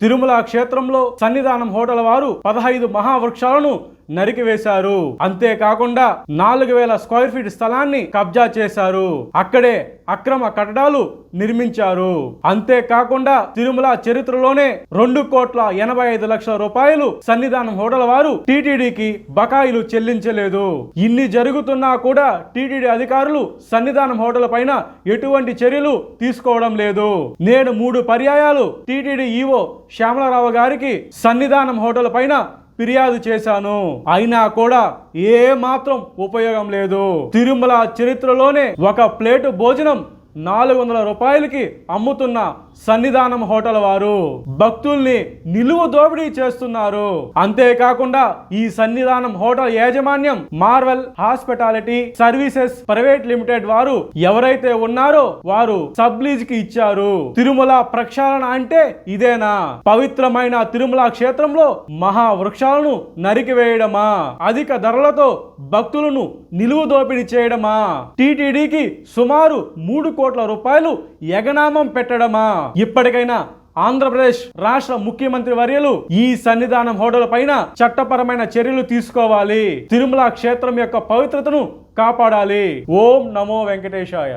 తిరుమల క్షేత్రంలో సన్నిధానం హోటల్ వారు పదహైదు మహావృక్షాలను నరికివేశారు అంతేకాకుండా నాలుగు వేల స్క్వేర్ ఫీట్ స్థలాన్ని కబ్జా చేశారు. అక్కడే అక్రమ కట్టడాలు నిర్మించారు. అంతేకాకుండా తిరుమల చరిత్రలోనే రెండు కోట్ల ఎనభై ఐదు లక్షల రూపాయలు సన్నిధానం హోటల్ వారు టీటీడీకి బకాయిలు చెల్లించలేదు. ఇన్ని జరుగుతున్నా కూడా టీటీడీ అధికారులు సన్నిధానం హోటల్ పైన ఎటువంటి చర్యలు తీసుకోవడం లేదు. నేను మూడు పర్యాయాలు టీటీడీ ఈవో శ్యామలరావు గారికి సన్నిధానం హోటల్ పైన ఫిర్యాదు చేశాను. అయినా కూడా ఏ మాత్రం ఉపయోగం లేదు. తిరుమల చరిత్రలోనే ఒక ప్లేటు భోజనం నాలుగు వందల రూపాయలకి అమ్ముతున్న సన్నిధానం హోటల్ వారు. భక్తుల్ని నిలువ దోపిడీ చేస్తున్నారు. అంతేకాకుండా ఈ సన్నిధానం హోటల్ యాజమాన్యం Marvel hospitality services private limited వారు ఎవరైతే ఉన్నారో వారు సబ్లీజ్కి ఇచ్చారు. తిరుమల ప్రక్షాళన అంటే ఇదేనా? పవిత్రమైన తిరుమల క్షేత్రంలో మహా వృక్షాలను నరికివేయడమా? అధిక ధరలతో భక్తులను నిలువు దోపిడీ చేయడమా? టీటీడీకి సుమారు మూడు కోట్ల రూపాయలు ఎగనామం పెట్టడమా? ఇప్పటికైనా ఆంధ్రప్రదేశ్ రాష్ట్ర ముఖ్యమంత్రి వర్యులు ఈ సన్నిధానం హోటల్ పైన చట్టపరమైన చర్యలు తీసుకోవాలి. తిరుమల క్షేత్రం యొక్క పవిత్రతను కాపాడాలి. ఓం నమో వెంకటేశాయ.